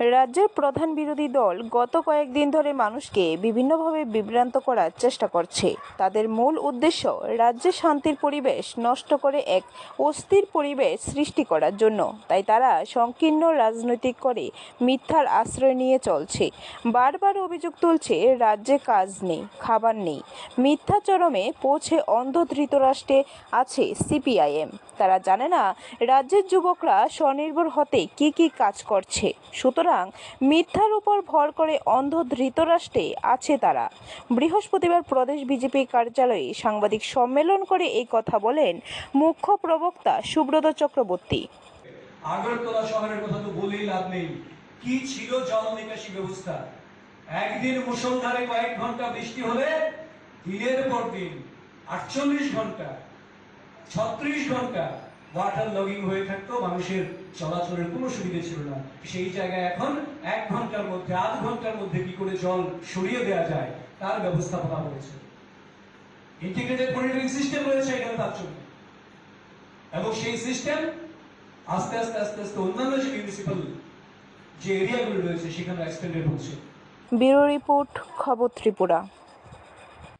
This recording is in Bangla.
রাজ্যের প্রধান বিরোধী দল গত কয়েকদিন ধরে মানুষকে বিভিন্নভাবে বিভ্রান্ত করার চেষ্টা করছে। তাদের মূল উদ্দেশ্য রাজ্যে শান্তির পরিবেশ নষ্ট করে এক অস্থির পরিবেশ সৃষ্টি করার জন্য। তাই তারা সংকীর্ণ রাজনৈতিক করে মিথ্যার আশ্রয় নিয়ে চলছে। বারবার অভিযোগ তুলছে, রাজ্যে কাজ নেই, খাবার নেই। মিথ্যা চরমে পৌঁছে অন্ধ ধৃতরাষ্ট্রে আছে সিপিআইএম। তারা জানে না রাজ্যের যুবকরা স্বনির্ভর হতে কি কি কাজ করছে। সুতরাং মিথ্যার উপর ভর করে অন্ধ ধৃতরাষ্ট্রে আছে তারা। বৃহস্পতিবার প্রদেশ বিজেপি কার্যালয়ে সাংবাদিক সম্মেলন করে এই কথা বলেন মুখ্য প্রবক্তা সুব্রত চক্রবর্তী। আগরতলা শহরের কথা তো বলেই লাভ নেই। কি ছিল ব্যবস্থা? একদিন মুষলধারে কয়েক ঘণ্টা বৃষ্টি হলে দিনের পর দিন আটচল্লিশ ঘণ্টা, ছত্রিশ ঘণ্টা ওয়াটার লগিং হয়ে থাকতো, মানুষের চলাচলের কোনো সুবিধে ছিল না। সেই জায়গায় এখন এক ঘণ্টার মধ্যে, আধ ঘণ্টার মধ্যে কি করে জল সরিয়ে দেওয়া যায়, তার ব্যবস্থাপনা হয়েছে। ইন্টিগ্রেটেড মনিটরিং সিস্টেম রয়েছে এখানে তার জন্য। এবং সেই সিস্টেম আস্তে আস্তে আস্তে আস্তে অন্যান্য যে মিউনিসিপাল যে এরিয়াগুলো রয়েছে, সেখানে এক্সটেন্ডেড হচ্ছে। ব্যুরো রিপোর্ট, খবর ত্রিপুরা।